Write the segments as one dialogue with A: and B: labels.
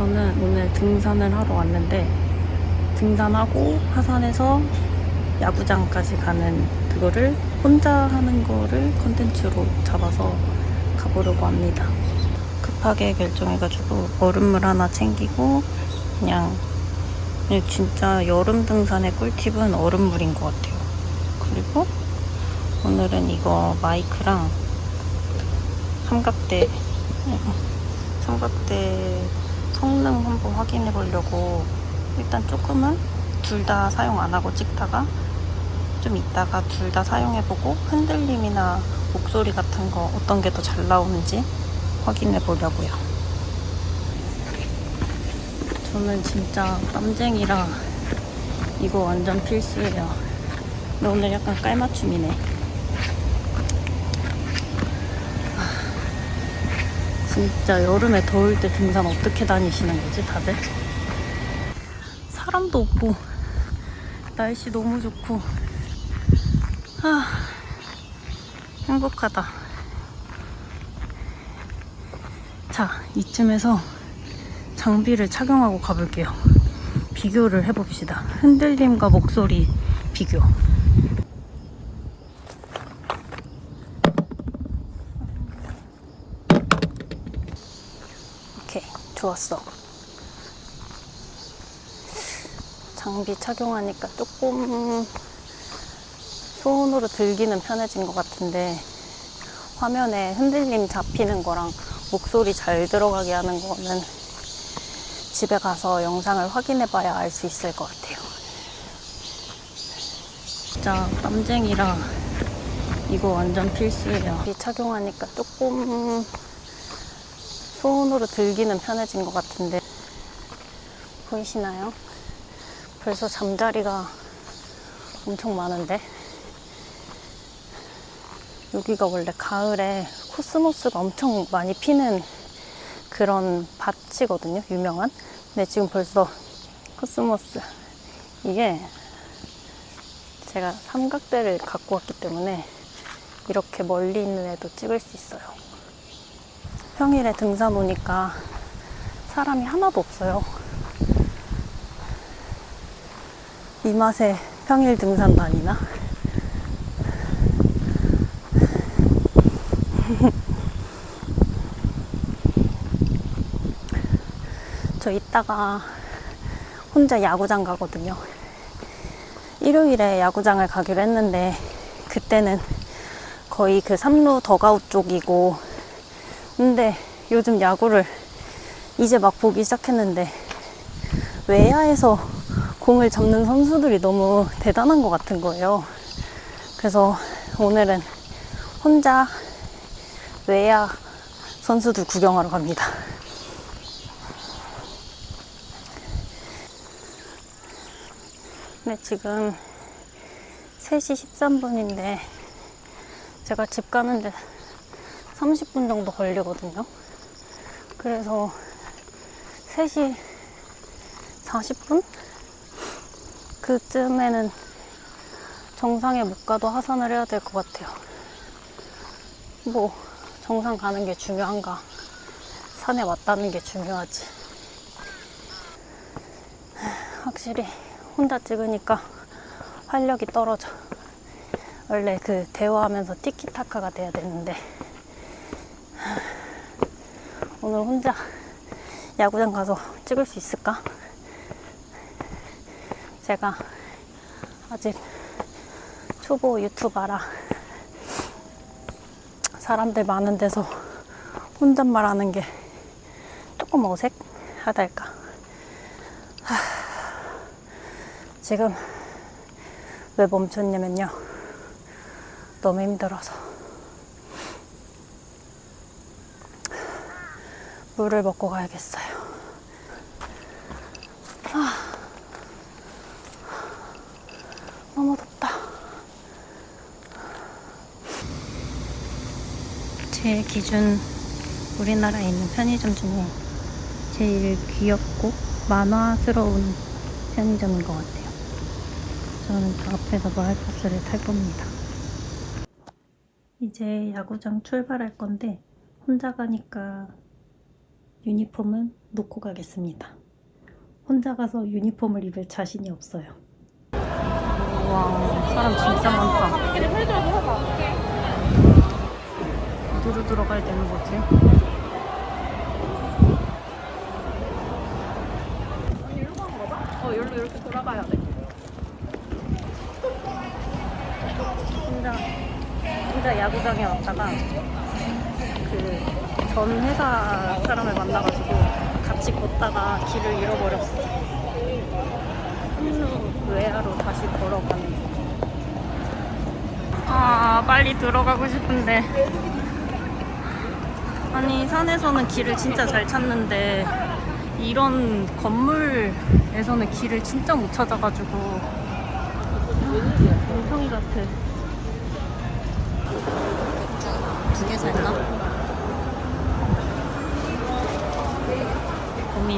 A: 저는 오늘 등산을 하러 왔는데 등산하고 하산해서 야구장까지 가는 그거를 혼자 하는 거를 컨텐츠로 잡아서 가보려고 합니다. 급하게 결정해가지고 얼음물 하나 챙기고 그냥 진짜 여름 등산의 꿀팁은 얼음물인 것 같아요. 그리고 오늘은 이거 마이크랑 삼각대 삼각대 성능 한번 확인해 보려고 일단 조금은 둘 다 사용 안 하고 찍다가 좀 이따가 둘 다 사용해 보고 흔들림이나 목소리 같은 거 어떤 게 더 잘 나오는지 확인해 보려고요. 저는 진짜 땀쟁이라 이거 완전 필수예요. 근데 오늘 약간 깔맞춤이네. 진짜 여름에 더울 때 등산 어떻게 다니시는 거지, 다들? 사람도 없고, 날씨 너무 좋고, 아, 행복하다. 자, 이쯤에서 장비를 착용하고 가볼게요. 비교를 해봅시다. 흔들림과 목소리 비교. 오케이, 좋았어. 장비 착용하니까 조금 손으로 들기는 편해진 것 같은데 화면에 흔들림 잡히는 거랑 목소리 잘 들어가게 하는 거는 집에 가서 영상을 확인해 봐야 알 수 있을 것 같아요. 진짜 땀쟁이라 이거 완전 필수예요. 이 착용하니까 조금 손으로 들기는 편해진 것 같은데. 보이시나요? 벌써 잠자리가 엄청 많은데? 여기가 원래 가을에 코스모스가 엄청 많이 피는 그런 밭이거든요 유명한. 근데 지금 벌써 코스모스 이게 제가 삼각대를 갖고 왔기 때문에 이렇게 멀리 있는 애도 찍을 수 있어요 평일에 등산 오니까 사람이 하나도 없어요. 이 맛에 평일 등산 다니나? 저 이따가 혼자 야구장 가거든요. 일요일에 야구장을 가기로 했는데 그때는 거의 그 삼루 더가웃 쪽이고 근데 요즘 야구를 이제 막 보기 시작했는데 외야에서 공을 잡는 선수들이 너무 대단한 것 같은 거예요. 그래서 오늘은 혼자 외야 선수들 구경하러 갑니다. 근데 지금 3시 13분인데 제가 집 가는데 30분 정도 걸리거든요. 그래서 3시 40분? 그쯤에는 정상에 못 가도 하산을 해야 될 것 같아요. 뭐, 정상 가는 게 중요한가? 산에 왔다는 게 중요하지. 확실히 혼자 찍으니까 활력이 떨어져. 원래 그 대화하면서 티키타카가 돼야 되는데 오늘 혼자 야구장 가서 찍을 수 있을까? 제가 아직 초보 유튜버라 사람들 많은 데서 혼잣말 하는 게 조금 어색하달까. 하, 지금 왜 멈췄냐면요. 너무 힘들어서. 물을 먹고 가야겠어요. 아, 너무 덥다. 제 기준 우리나라에 있는 편의점 중에 제일 귀엽고 만화스러운 편의점인 것 같아요. 저는 그 앞에서 마을버스를 탈 겁니다. 이제 야구장 출발할 건데 혼자 가니까 유니폼은
B: 놓고 가겠습니다. 혼자 가서 유니폼을 입을 자신이 없어요.
A: 와 사람 진짜 많다. 어디로 들어가야 되는 거지?
C: 어, 이렇게 돌아가야 돼.
A: 혼자 혼자 야구장에 왔다가 그 전 회사 사람을 만나가지고 같이 걷다가 길을 잃어버렸어. 한루 외야로 다시 걸어가는 중. 아 빨리 들어가고 싶은데 아니 산에서는 길을 진짜 잘 찾는데 이런 건물에서는 길을 진짜 못 찾아가지고 멍청이 같아. 두 개 살까?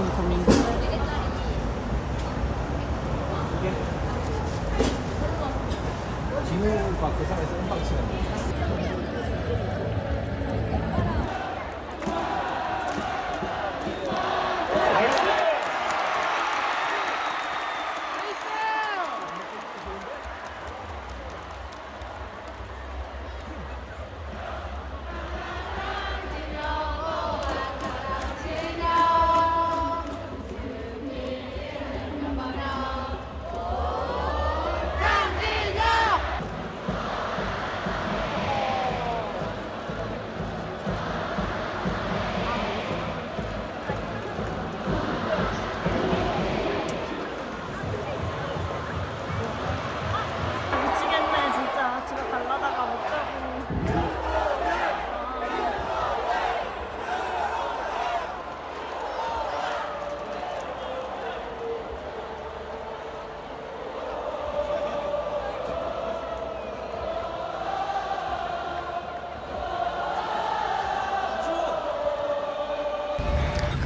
A: 고민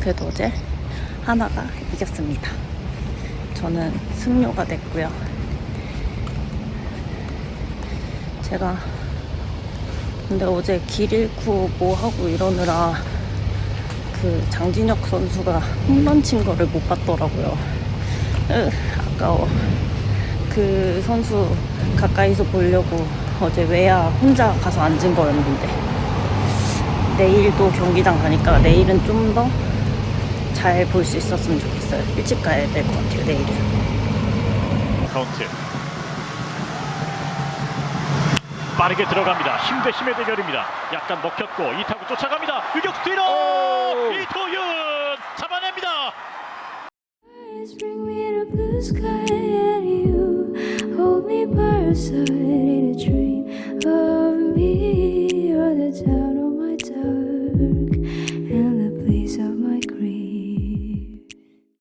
A: 그래도 어제 하나가 이겼습니다. 저는 승료가 됐고요. 제가 근데 어제 길 잃고 뭐 하고 이러느라 그 장진혁 선수가 홈런 친 거를 못 봤더라고요. 으, 아까워. 그 선수 가까이서 보려고 어제 외야 혼자 가서 앉은 거였는데 내일도 경기장 가니까 내일은 좀더 잘 볼 수 있었으면 좋겠어요. 일찍 가야 될 것 같아요, 내일은.
D: 카운트. 빠르게 들어갑니다. 힘 대 힘의 대결입니다. 약간 먹혔고 이타구 쫓아갑니다. 유격수 뒤로! 이토윤 잡아냅니다.
E: Hold me by your side.